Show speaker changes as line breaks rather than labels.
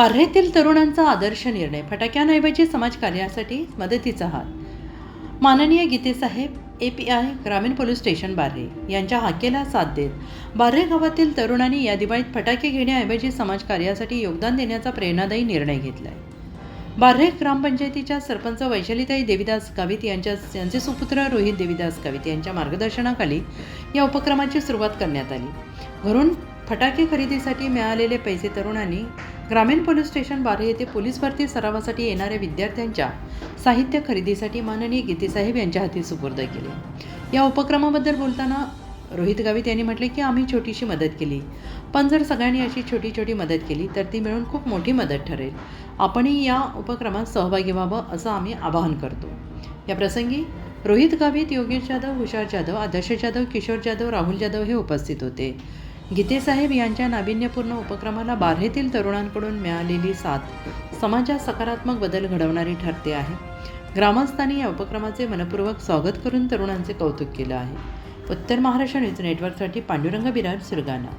बार्हेतील तरुणांचा आदर्श निर्णय फटाक्यांऐवजी समाजकार्यासाठी मदतीचा हात. माननीय गीतेसाहेब ए पी आय ग्रामीण पोलीस स्टेशन बार्हे यांच्या हाकेला साथ देत बार्हे गावातील तरुणांनी या दिवाळीत फटाके घेण्याऐवजी समाजकार्यासाठी योगदान देण्याचा प्रेरणादायी निर्णय घेतला आहे बार्हे ग्रामपंचायतीच्या सरपंच वैशालीताई देविदास गावित यांच्या यांचे सुपुत्र रोहित देविदास गावित यांच्या मार्गदर्शनाखाली या उपक्रमाची सुरुवात करण्यात आली. घरून फटाके खरेदीसाठी मिळालेले पैसे तरुणांनी ग्रामीण पोलीस स्टेशन बारे येथे पोलीस भरती सरावासाठी येणाऱ्या विद्यार्थ्यांच्या साहित्य खरेदीसाठी माननीय गीतेसाहेब यांच्या हाती सुपूर्द केले. या उपक्रमाबद्दल बोलताना रोहित गावित यांनी म्हटले की आम्ही छोटीशी मदत केली. पण जर सगळ्यांनी अशी छोटी छोटी मदत केली तर ती मिळून खूप मोठी मदत ठरेल. आपणही या उपक्रमात सहभागी व्हावं असं आम्ही आवाहन करतो. या प्रसंगी रोहित गावित योगेश जाधव हुशार जाधव आदर्श जाधव किशोर जाधव राहुल जाधव हे उपस्थित होते. गीतेसाहेब यांच्या नाविन्यपूर्ण उपक्रमाला बार्हेतील तरुणांकडून मिळालेली साथ समाजात सकारात्मक बदल घडवणारी ठरते आहे. ग्रामस्थांनी या उपक्रमाचे मनपूर्वक स्वागत करून तरुणांचे कौतुक केलं आहे. उत्तर महाराष्ट्र न्यूज नेटवर्कसाठी पांडुरंग बिरार सुरगाणा.